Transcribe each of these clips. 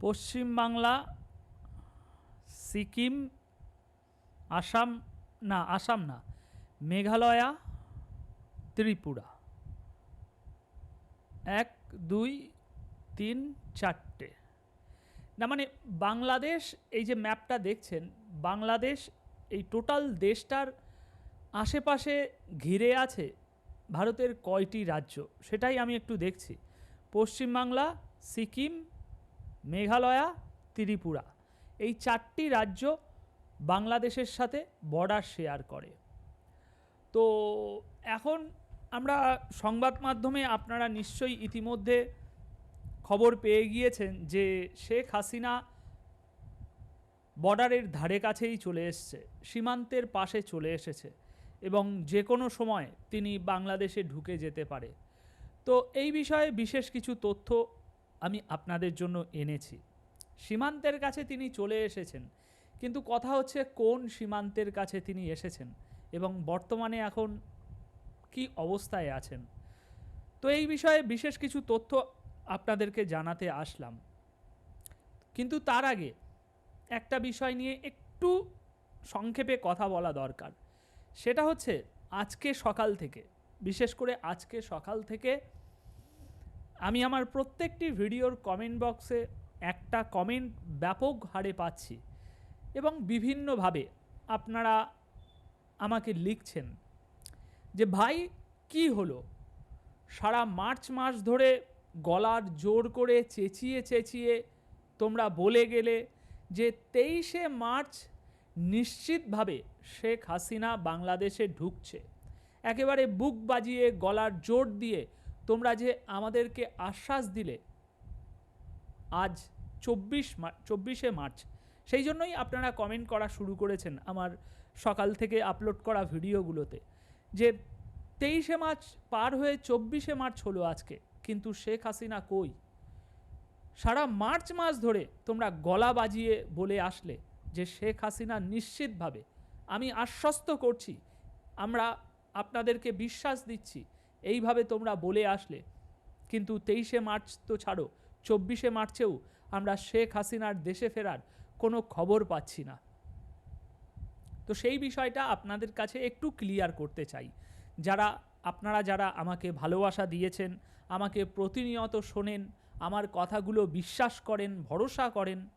পশ্চিমবাংলা, সিকিম, আসাম, না আসাম না, মেঘালয়া, ত্রিপুরা। এক, দুই, তিন, চারটে। না মানে বাংলাদেশ, এই যে ম্যাপটা দেখছেন, বাংলাদেশ, এই টোটাল দেশটার আশেপাশে ঘিরে আছে ভারতের কয়টি রাজ্য, সেটাই আমি একটু দেখছি। পশ্চিমবাংলা, সিকিম মেঘালয়া, ত্রিপুরা। এই চারটি রাজ্য বাংলাদেশের সাথে বর্ডার শেয়ার করে। তো এখন আমরা সংবাদ মাধ্যমে আপনারা নিশ্চয়ই ইতিমধ্যে খবর পেয়ে গিয়েছেন যে শেখ হাসিনা বর্ডারের ধারে কাছেই চলে এসছে, সীমান্তের পাশে চলে এসেছে এবং যে কোনো সময় তিনি বাংলাদেশে ঢুকে যেতে পারে। তো এই বিষয়ে বিশেষ কিছু তথ্য আমি আপনাদের জন্য এনেছি। সীমান্তের কাছে তিনি চলে এসেছেন। কিন্তু কথা হচ্ছে কোন সীমান্তের কাছে তিনি এসেছেন এবং বর্তমানে এখন কি অবস্থায় আছেন। তো এই বিষয়ে বিশেষ কিছু তথ্য আপনাদেরকে জানাতে আসলাম। কিন্তু তার আগে একটা বিষয় নিয়ে একটু সংক্ষেপে কথা বলা দরকার। সেটা হচ্ছে আজকে সকাল থেকে, বিশেষ করে আজকে সকাল থেকে আমি আমার প্রত্যেকটি ভিডিওর কমেন্ট বক্সে একটা কমেন্ট ব্যাপক হারে পাচ্ছি এবং বিভিন্নভাবে আপনারা আমাকে লিখছেন যে, ভাই, কি হলো? সারা মার্চ মাস ধরে গলার জোর করে চেঁচিয়ে চেঁচিয়ে তোমরা বলে গেলে যে, তেইশে মার্চ নিশ্চিতভাবে শেখ হাসিনা বাংলাদেশে ঢুকছে। একেবারে বুক বাজিয়ে গলার জোর দিয়ে তোমরা যে আমাদেরকে আশ্বাস দিলে আজ চব্বিশ চব্বিশে মার্চ, সেই জন্যই আপনারা কমেন্ট করা শুরু করেছেন আমার সকাল থেকে আপলোড করা ভিডিওগুলোতে যে তেইশে মার্চ পার হয়ে চব্বিশে মার্চ হলো আজকে, কিন্তু শেখ হাসিনা কই? সারা মার্চ মাস ধরে তোমরা গলা বাজিয়ে বলে আসলে যে শেখ হাসিনা নিশ্চিতভাবে, আমি আশ্বস্ত করছি, আমরা আপনাদেরকে বিশ্বাস দিচ্ছি এইভাবে তোমরা বলে আসলে। কিন্তু তেইশে মার্চ তো ছাড়ো, চব্বিশে মার্চেও আমরা শেখ হাসিনার দেশে ফেরার কোনো খবর পাচ্ছি না। তো সেই বিষয়টা আপনাদের কাছে একটু ক্লিয়ার করতে চাই। যারা, আপনারা যারা আমাকে ভালোবাসা দিয়েছেন, আমাকে প্রতিনিয়ত শোনেন, আমার কথাগুলো বিশ্বাস করেন, ভরসা করেন,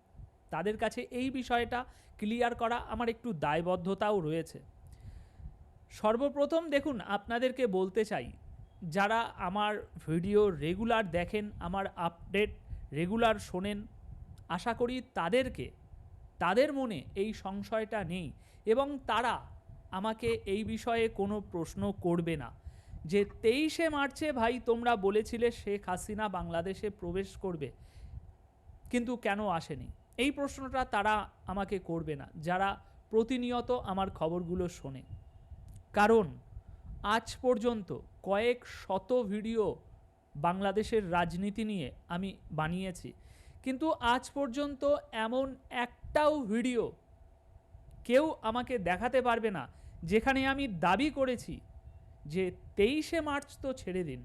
তাদের কাছে এই বিষয়টা ক্লিয়ার করা আমার একটু দায়বদ্ধতাও রয়েছে। সর্বপ্রথম দেখুন, আপনাদেরকে বলতে চাই যারা আমার ভিডিও রেগুলার দেখেন, আমার আপডেট রেগুলার শোনেন, আশা করি তাদেরকে, তাদের মনে এই সংশয়টা নেই এবং তারা আমাকে এই বিষয়ে কোনো প্রশ্ন করবে না। যে তেইশে মার্চে ভাই তোমরা বলেছিলে শেখ হাসিনা বাংলাদেশে প্রবেশ করবে, কিন্তু কেন আসেনি? এই প্রশ্নটা তারা আমাকে করবে না, যারা প্রতিনিয়ত আমার খবরগুলো শোনে। কারণ আজ পর্যন্ত কয়েক শত ভিডিও বাংলাদেশের রাজনীতি নিয়ে আমি বানিয়েছি। কিন্তু আজ পর্যন্ত এমন একটাও ভিডিও কেউ আমাকে দেখাতে পারবে না, যেখানে আমি দাবি করেছি যে তেইশে মার্চ তো ছেড়ে দিন।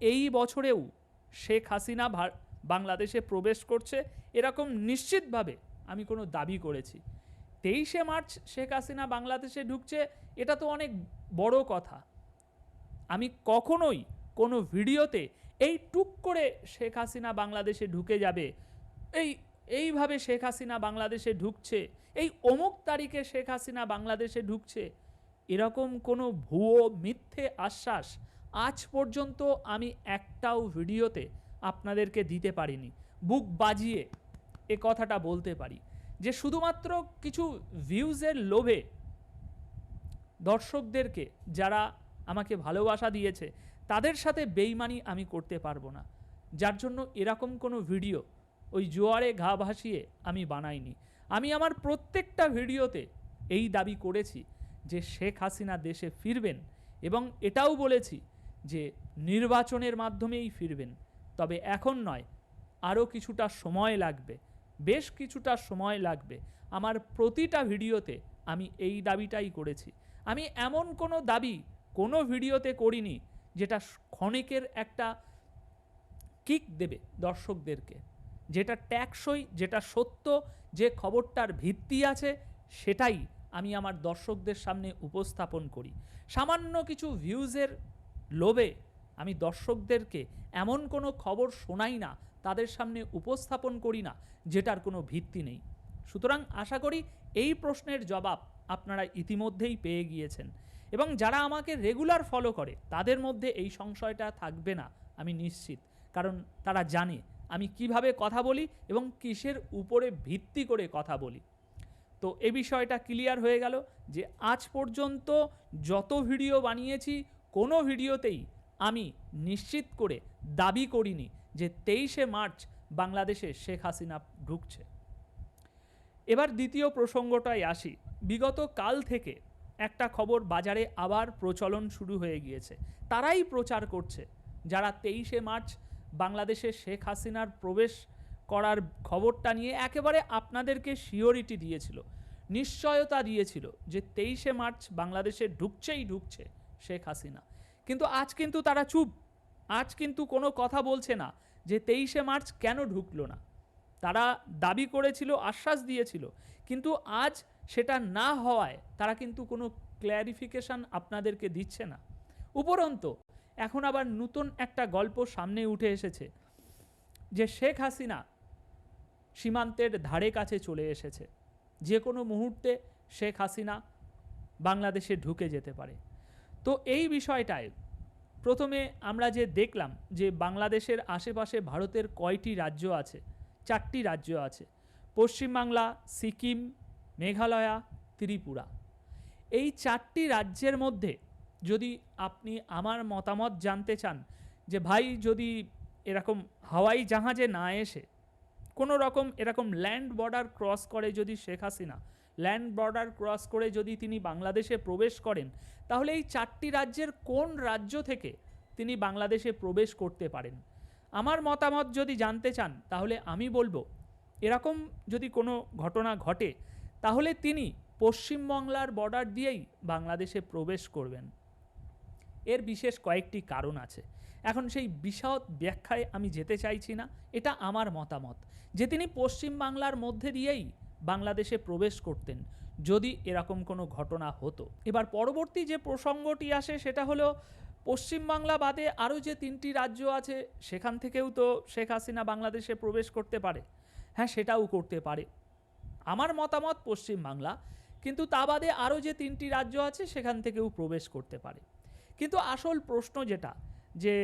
এই বছরেও শেখ হাসিনা বাংলাদেশে প্রবেশ করছে, এরকম নিশ্চিতভাবে আমি কোনো দাবি করেছি। তেইশে মার্চ শেখ হাসিনা বাংলাদেশে ঢুকছে, এটা তো অনেক বড় কথা। আমি কখনোই কোনো ভিডিওতে এই টুক করে শেখ হাসিনা বাংলাদেশে ঢুকে যাবে, এই, এইভাবে শেখ হাসিনা বাংলাদেশে ঢুকছে, এই অমুক তারিখে শেখ হাসিনা বাংলাদেশে ঢুকছে, এরকম কোনো ভুয়ো মিথ্যে আশ্বাস আজ পর্যন্ত আমি একটাও ভিডিওতে আপনাদেরকে দিতে পারিনি। বুক বাজিয়ে এ কথাটা বলতে পারি। যে শুধুমাত্র কিছু ভিউজের লোভে দর্শকদেরকে যারা আমাকে ভালোবাসা দিয়েছে, তাদের সাথে বেইমানি আমি করতে পারব না। যার জন্য এরকম কোনো ভিডিও ওই জোয়ারে ঘা ভাসিয়ে আমি বানাইনি। আমি আমার প্রত্যেকটা ভিডিওতে এই দাবি করেছি যে শেখ হাসিনা দেশে ফিরবেন এবং এটাও বলেছি যে নির্বাচনের মাধ্যমেই ফিরবেন। তবে এখন নয়, আরও কিছুটা সময় লাগবে। বেশ কিছুটা সময় লাগবে। আমার প্রতিটা ভিডিওতে আমি এই দাবিটাই করেছি। আমি এমন কোনো দাবি কোনো ভিডিওতে করিনি যেটা ক্ষণিকের একটা কিক দেবে দর্শকদেরকে। যেটা ট্যাক্সই, যেটা সত্য, যে খবরটার ভিত্তি আছে সেটাই আমি আমার দর্শকদের সামনে উপস্থাপন করি। সামান্য কিছু ভিউজের লোভে আমি দর্শকদেরকে এমন কোনো খবর শোনাই না তাদের সামনে উপস্থাপন করি না, যেটার কোনো ভিত্তি নেই। সুতরাং আশা করি এই প্রশ্নের জবাব আপনারা ইতিমধ্যেই পেয়ে গিয়েছেন। এবং যারা আমাকে রেগুলার ফলো করে, তাদের মধ্যে এই সংশয়টা থাকবে না, আমি নিশ্চিত। কারণ তারা জানে আমি কীভাবে কথা বলি এবং কিসের উপরে ভিত্তি করে কথা বলি। তো এ বিষয়টা ক্লিয়ার হয়ে গেল যে আজ পর্যন্ত যত ভিডিও বানিয়েছি, কোনো ভিডিওতেই আমি নিশ্চিত করে দাবি করিনি যে তেইশে মার্চ বাংলাদেশে শেখ হাসিনা ঢুকছে। এবার দ্বিতীয় প্রসঙ্গটায় আসি। বিগত কাল থেকে একটা খবর বাজারে আবার প্রচলন শুরু হয়ে গিয়েছে। তারাই প্রচার করছে যারা তেইশে মার্চ বাংলাদেশে শেখ হাসিনার প্রবেশ করার খবরটা নিয়ে একেবারে আপনাদেরকে শিওরিটি দিয়েছিল, নিশ্চয়তা দিয়েছিল যে তেইশে মার্চ বাংলাদেশে ঢুকছেই ঢুকছে শেখ হাসিনা। কিন্তু আজ কিন্তু তারা চুপ। আজ কিন্তু কোনো কথা বলছে না যে তেইশে মার্চ কেন ঢুকলো না। তারা দাবি করেছিল, আশ্বাস দিয়েছিল, কিন্তু আজ সেটা না হওয়ায় তারা কিন্তু কোনো ক্ল্যারিফিকেশন আপনাদেরকে দিচ্ছে না। উপরন্ত এখন আবার নতুন একটা গল্প সামনে উঠে এসেছে যে শেখ হাসিনা সীমান্তের ধারে কাছে চলে এসেছে। যে কোনো মুহূর্তে শেখ হাসিনা বাংলাদেশে ঢুকে যেতে পারে। তো এই বিষয়টায় প্রথমে আমরা যে দেখলাম যে বাংলাদেশের আশেপাশে ভারতের কয়টি রাজ্য আছে, চারটি রাজ্য আছে, পশ্চিমবাংলা, সিকিম, মেঘালয়া, ত্রিপুরা। এই চারটি রাজ্যের মধ্যে যদি আপনি আমার মতামত জানতে চান যে ভাই যদি এরকম হাওয়াই জাহাজে না এসে কোনো রকম এরকম ল্যান্ড বর্ডার ক্রস করে যদি Sheikh Hasina land border cross করে যদি তিনি বাংলাদেশে প্রবেশ করেন, তাহলে এই চারটি রাজ্যের কোন রাজ্য থেকে তিনি বাংলাদেশে প্রবেশ করতে পারেন? আমার মতামত যদি জানতে চান, তাহলে আমি বলব, এরকম যদি কোনো ঘটনা ঘটে, তাহলে তিনি পশ্চিমবাংলার বর্ডার দিয়েই বাংলাদেশে প্রবেশ করবেন। এর বিশেষ কয়েকটি কারণ আছে। এখন সেই বিশদ ব্যাখ্যায় আমি যেতে চাইছি না, এটা আমার মতামত। যে তিনি পশ্চিমবাংলার মধ্যে দিয়েই বাংলাদেশে প্রবেশ করতেন, যদি এরকম কোনো ঘটনা হতো। এবার পরবর্তী যে প্রসঙ্গটি আসে সেটা হলো, পশ্চিমবাংলা বাদে আরও যে তিনটি রাজ্য আছে, সেখান থেকেও তো শেখ হাসিনা বাংলাদেশে প্রবেশ করতে পারে। হ্যাঁ সেটাও করতে পারে। আমার মতামত পশ্চিমবাংলা, কিন্তু তা বাদে আরও যে তিনটি রাজ্য আছে, সেখান থেকেও প্রবেশ করতে পারে। কিন্তু আসল প্রশ্ন যেটা, যে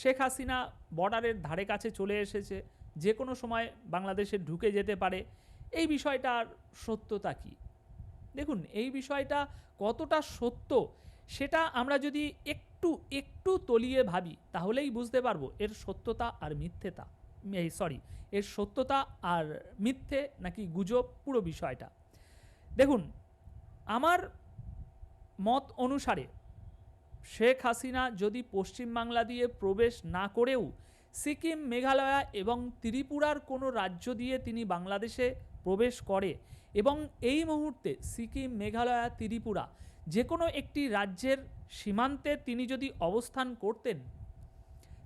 শেখ হাসিনা বর্ডারের ধারে কাছে চলে এসেছে, যে কোনো সময় বাংলাদেশে ঢুকে যেতে পারে এই বিষয়টার সত্যতা কী? দেখুন, এই বিষয়টা কতটা সত্য সেটা আমরা যদি একটু একটু তলিয়ে ভাবি, তাহলেই বুঝতে পারব এর সত্যতা আর মিথ্যেতা। এই সরি, এর সত্যতা আর মিথ্যে নাকি গুজব, পুরো বিষয়টা। দেখুন, আমার মত অনুসারে শেখ হাসিনা যদি পশ্চিমবাংলা দিয়ে প্রবেশ না করেও সিকিম, মেঘালয়া এবং ত্রিপুরার কোনো রাজ্য দিয়ে তিনি বাংলাদেশে প্রবেশ করে এবং এই মুহূর্তে সিকিম, মেঘালয়া, ত্রিপুরা যে কোনো একটি রাজ্যের সীমান্তে তিনি যদি অবস্থান করতেন,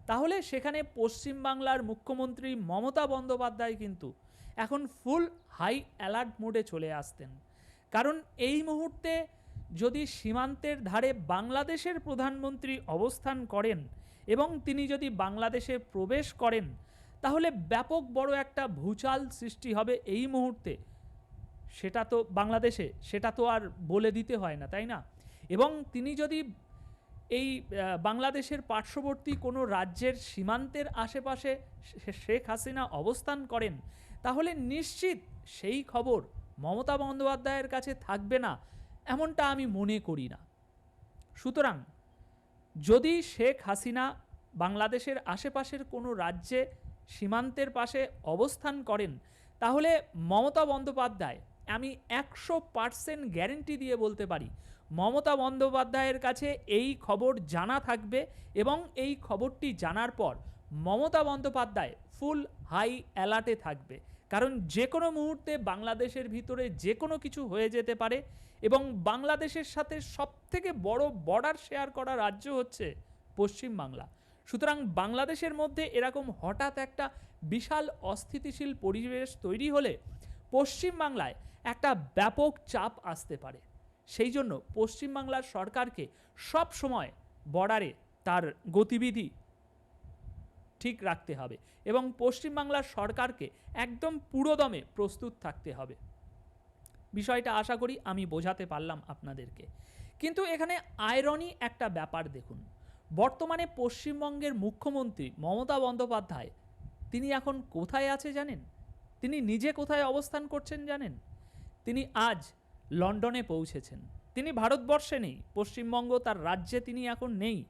তাহলে সেখানে পশ্চিমবাংলার মুখ্যমন্ত্রী মমতা বন্দ্যোপাধ্যায় কিন্তু এখন ফুল হাই অ্যালার্ট মোডে চলে আসতেন। কারণ এই মুহূর্তে যদি সীমান্তের ধারে বাংলাদেশের প্রধানমন্ত্রী অবস্থান করেন এবং তিনি যদি বাংলাদেশে প্রবেশ করেন তাহলে ব্যাপক বড় একটা ভূচাল সৃষ্টি হবে এই মুহূর্তে। সেটা তো বাংলাদেশে, সেটা তো আর বলে দিতে হয় না, তাই না? এবং তিনি যদি এই বাংলাদেশের পার্শ্ববর্তী কোনো রাজ্যের সীমান্তের আশেপাশে শেখ হাসিনা অবস্থান করেন, তাহলে নিশ্চিত সেই খবর মমতা বন্দ্যোপাধ্যায়ের কাছে থাকবে না, এমনটা আমি মনে করি না। সুতরাং যদি শেখ হাসিনা বাংলাদেশের আশেপাশের কোনো রাজ্যে সীমান্তের পাশে অবস্থান করেন, তাহলে মমতা বন্দ্যোপাধ্যায়, আমি একশো পার্সেন্ট গ্যারেন্টি দিয়ে বলতে পারি, মমতা বন্দ্যোপাধ্যায়ের কাছে এই খবর জানা থাকবে এবং এই খবরটি জানার পর মমতা বন্দ্যোপাধ্যায় ফুল হাই অ্যালার্টে থাকবে। কারণ যে কোনো মুহূর্তে বাংলাদেশের ভিতরে যে কোনো কিছু হয়ে যেতে পারে এবং বাংলাদেশের সাথে সবথেকে বড় বর্ডার শেয়ার করা রাজ্য হচ্ছে পশ্চিমবাংলা। সুতরাং বাংলাদেশের মধ্যে এরকম হঠাৎ একটা বিশাল অস্থিতিশীল পরিবেশ তৈরি হলে পশ্চিমবাংলায় একটা ব্যাপক চাপ আসতে পারে। সেই জন্য পশ্চিমবাংলার সরকারকে সব সময় বর্ডারে তার গতিবিধি ঠিক রাখতে হবে এবং পশ্চিমবাংলার সরকারকে একদম পুরোদমে প্রস্তুত থাকতে হবে। বিষয়টা আশা করি আমি বোঝাতে পারলাম আপনাদেরকে। কিন্তু এখানে আয়রনি একটা ব্যাপার দেখুন। বর্তমানে পশ্চিমবঙ্গের মুখ্যমন্ত্রী মমতা বন্দ্যোপাধ্যায়, তিনি এখন কোথায় আছে জানেন? তিনি নিজে কোথায় অবস্থান করছেন জানেন? তিনি আজ লন্ডনে পৌঁছেছেন। তিনি ভারতবর্ষে নেই, পশ্চিমবঙ্গ তার রাজ্যে তিনি এখন নেই।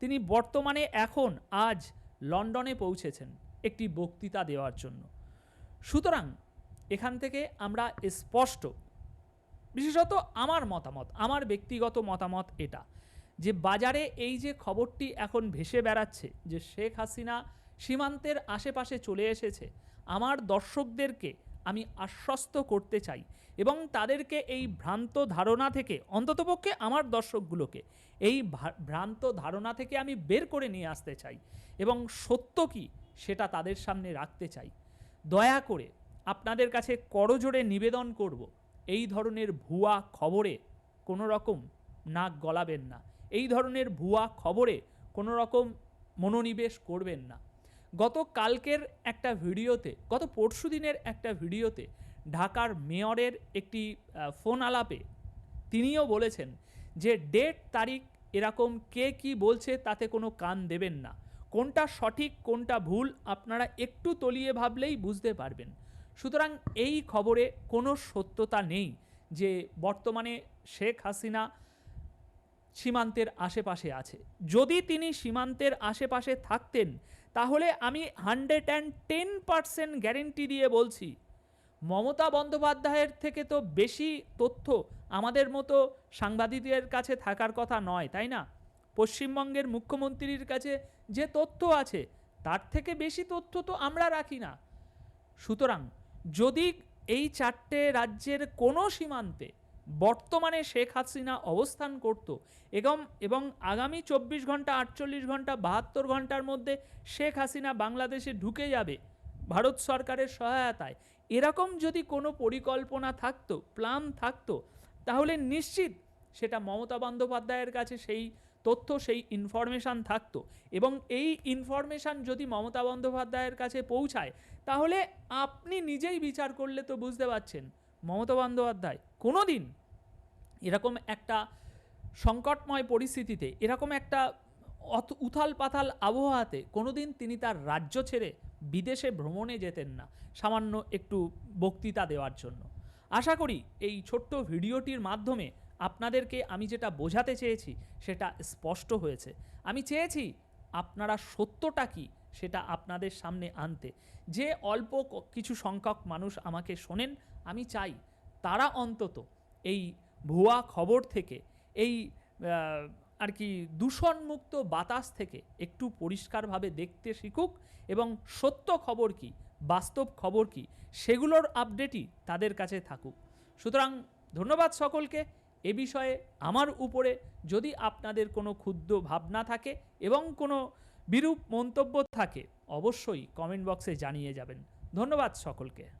তিনি বর্তমানে এখন আজ লন্ডনে পৌঁছেছেন একটি বক্তৃতা দেওয়ার জন্য। সুতরাং এখান থেকে আমরা স্পষ্ট, বিশেষত আমার মতামত, আমার ব্যক্তিগত মতামত এটা। যে বাজারে এই যে খবরটি এখন ভেসে বেড়াচ্ছে যে শেখ হাসিনা সীমান্তের আশেপাশে চলে এসেছে, আমার দর্শকদেরকে আমি আশ্বস্ত করতে চাই এবং তাদেরকে এই ভ্রান্ত ধারণা থেকে, অন্ততপক্ষে আমার দর্শকগুলোকে, এই ভ্রান্ত ধারণা থেকে আমি বের করে নিয়ে আসতে চাই এবং সত্য কি সেটা তাদের সামনে রাখতে চাই। দয়া করে আপনাদের কাছে করজোড়ে নিবেদন করব, এই ধরনের ভুয়া খবরে কোনো রকম নাক গলাবেন না। এই ধরনের ভুয়া খবরে কোনো রকম মনোনিবেশ করবেন না। গত কালকের একটা ভিডিওতে, গত পরশু দিনের একটা ভিডিওতে ঢাকার মেয়রের একটি ফোন আলাপে তিনিও বলেছেন যে ডেট, তারিখ এরকম কে কি বলছে তাতে কোনো কান দেবেন না। কোনটা সঠিক, কোনটা ভুল আপনারা একটু তলিয়ে ভাবলেই বুঝতে পারবেন। সুতরাং এই খবরে কোনো সত্যতা নেই যে বর্তমানে শেখ হাসিনা সীমান্তের আশেপাশে আছে। যদি তিনি সীমান্তের আশেপাশে থাকতেন, তাহলে আমি hundred and ten percent guarantee দিয়ে বলছি, মমতা বন্দ্যোপাধ্যায়ের থেকে তো বেশি তথ্য আমাদের মতো সাংবাদিকদের কাছে থাকার কথা নয়, তাই না? পশ্চিমবঙ্গের মুখ্যমন্ত্রীর কাছে যে তথ্য আছে, তার থেকে বেশি তথ্য তো আমরা রাখি না। সুতরাং যদি এই চারটে রাজ্যের কোনো সীমান্তে বর্তমানে শেখ হাসিনা অবস্থান করত এবং এবং আগামী চব্বিশ ঘণ্টা, আটচল্লিশ ঘণ্টা, বাহাত্তর ঘণ্টার মধ্যে শেখ হাসিনা বাংলাদেশে ঢুকে যাবে ভারত সরকারের সহায়তায়। এরকম যদি কোনো পরিকল্পনা থাকতো প্ল্যান থাকতো, তাহলে নিশ্চিত সেটা মমতা বন্দ্যোপাধ্যায়ের কাছে সেই তথ্য, সেই ইনফরমেশান থাকতো। এবং এই ইনফরমেশান যদি মমতা বন্দ্যোপাধ্যায়ের কাছে পৌঁছায়, তাহলে আপনি নিজেই বিচার করলে তো বুঝতে পারছেন। মমতা বন্দ্যোপাধ্যায় কোনো দিন এরকম একটা সংকটময় পরিস্থিতিতে, এরকম একটা অত- উথাল পাথাল আবহাওয়াতে কোনোদিন তিনি তার রাজ্য ছেড়ে বিদেশে ভ্রমণে যেতেন না, সামান্য একটু বক্তৃতা দেওয়ার জন্য। আশা করি এই ছোট্ট ভিডিওটির মাধ্যমে আপনাদেরকে আমি যেটা বোঝাতে চেয়েছি, সেটা স্পষ্ট হয়েছে। আমি চেয়েছি আপনারা সত্যটা কি, সেটা আপনাদের সামনে আনতে। যে অল্প কিছু সংখ্যক মানুষ আমাকে শোনেন আমি চাই তারা অন্তত এই ভুয়া খবর থেকে, এই আর কি দূষণমুক্ত বাতাস থেকে একটু পরিষ্কারভাবে দেখতে শিখুক এবং সত্য খবর কি, বাস্তব খবর কি, সেগুলোর আপডেটই তাদের কাছে থাকুক। সুতরাং ধন্যবাদ সকলকে, এ বিষয়ে আমার উপরে যদি আপনাদের কোনো ক্ষুদ্র ভাবনা থাকে এবং কোনো বিরূপ মন্তব্য থাকে, অবশ্যই কমেন্ট বক্সে জানিয়ে যাবেন। ধন্যবাদ সকলকে।